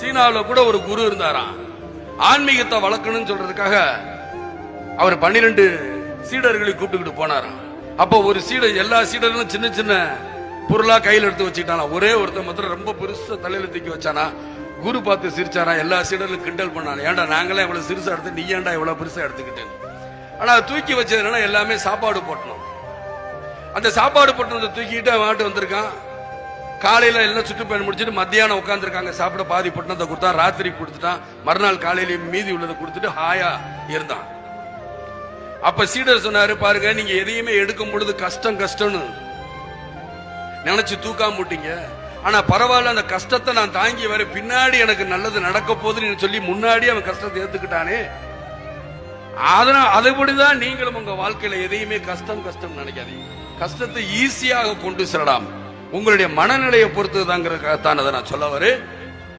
சீனாவில் கூட ஒரு குரு இருந்தாராம் ஆன்மீகத்தை வளர்க்கணும்னு சொல்றதுக்காக அவர் பன்னிரெண்டு சீடர்களை கூப்பிட்டுக்கிட்டு போனாராம் அப்போ ஒரு சீடர் எல்லா சீடர்களும் சின்ன சின்ன பொருளா கையில் எடுத்து வச்சுக்கிட்டானா? ஒரே ஒருத்தன் மாத்திரம் ரொம்ப பெருசா தலையில தூக்கி வச்சானா? குரு பார்த்து சிரிச்சாரா? எல்லா சீடர்களும் கிண்டல் பண்ணாங்க ஏன்டா நாங்களே இவ்வளவு சிறுசா எடுத்து நீ ஏன்டா இவ்வளவு பெருசா எடுத்துக்கிட்டேன் ஆனா தூக்கி வச்சது எல்லாமே சாப்பாடு போட்டணும். அந்த சாப்பாடு போட்டதை தூக்கிட்டு அவன் வந்திருக்கான். காலையில் எல்லாம் சுற்றுப்பயணம் முடிச்சுட்டு மத்தியானம் உட்காந்துருக்காங்க சாப்பிட பாதி பட்டணத்தை கொடுத்தான் ராத்திரி கொடுத்துட்டான் மறுநாள் காலையிலையும் மீதி உள்ளதை கொடுத்துட்டு ஹாயா இருந்தான். அப்ப சீடர் சொன்னாரு பாருங்க நீங்க எதையுமே எடுக்கும் பொழுது கஷ்டம் கஷ்டம்னு நினைச்சு தூக்காம விட்டீங்க. ஆனா பரவாயில்ல அந்த கஷ்டத்தை நான் தாங்கி வர பின்னாடி எனக்கு நல்லது நடக்க போகுதுன்னு சொல்லி முன்னாடி அவன் கஷ்டத்தை ஏத்துக்கிட்டானே. அதனால் அதுபடிதான் நீங்களும் உங்க வாழ்க்கையில எதையுமே கஷ்டம் கஷ்டம் நினைக்காதீங்க. கஷ்டத்தை ஈஸியாக கொண்டு செல்லலாம். உங்களுடைய மனநிலையை பொறுத்து தாங்கிறதுக்காகத்தான் அதை நான் சொல்ல வரேன்.